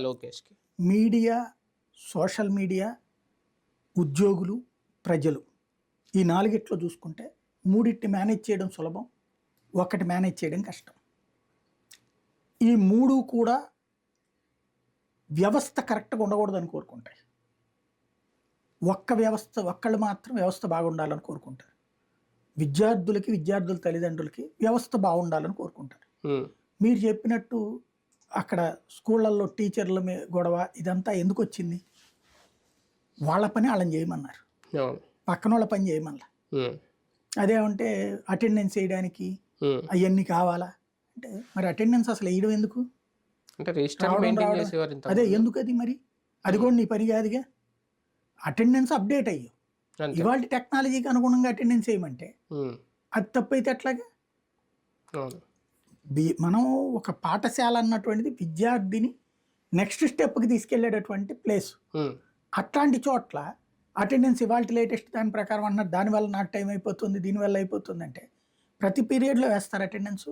లోకేష్కి. Media social media ఉద్యోగులు ప్రజలు ఈ నాలుగిట్లో చూసుకుంటే మూడింటిని మేనేజ్ చేయడం సులభం ఒకటి మేనేజ్ చేయడం కష్టం. ఈ మూడు కూడా వ్యవస్థ కరెక్ట్గా ఉండకూడదని కోరుకుంటాయి. ఒక్క వ్యవస్థ ఒక్కళ్ళు మాత్రం వ్యవస్థ బాగుండాలని కోరుకుంటారు. విద్యార్థులకి విద్యార్థుల తల్లిదండ్రులకి వ్యవస్థ బాగుండాలని కోరుకుంటారు. మీరు చెప్పినట్టు అక్కడ స్కూళ్ళల్లో టీచర్ల మీ గొడవ ఇదంతా ఎందుకు వచ్చింది వాళ్ళ పని వాళ్ళని చేయమన్నారు. పక్కన వాళ్ళ పని చేయమన్నా అదేమంటే అటెండెన్స్ వేయడానికి. అవన్నీ కావాలా? అంటే మరి అటెండెన్స్ అసలు వేయడం ఎందుకు? అదే ఎందుకు అది మరి? అది కూడా నీ పని కాదుగా. అటెండెన్స్ అప్డేట్ అయ్యో. ఇవాళ టెక్నాలజీకి అనుగుణంగా అటెండెన్స్ వేయమంటే ఉమ్, అది తప్పైతే ఎట్లాగా? బి- మనం ఒక పాఠశాల అన్నటువంటిది విద్యార్థిని నెక్స్ట్ స్టెప్కి తీసుకెళ్ళేటటువంటి ప్లేస్. అట్లాంటి చోట్ల అటెండెన్స్ ఇవాళ లేటెస్ట్ దాని ప్రకారం అన్నారు దానివల్ల నాకు టైం అయిపోతుంది దీనివల్ల అయిపోతుంది అంటే ప్రతి పీరియడ్లో వేస్తారు అటెండెన్స్.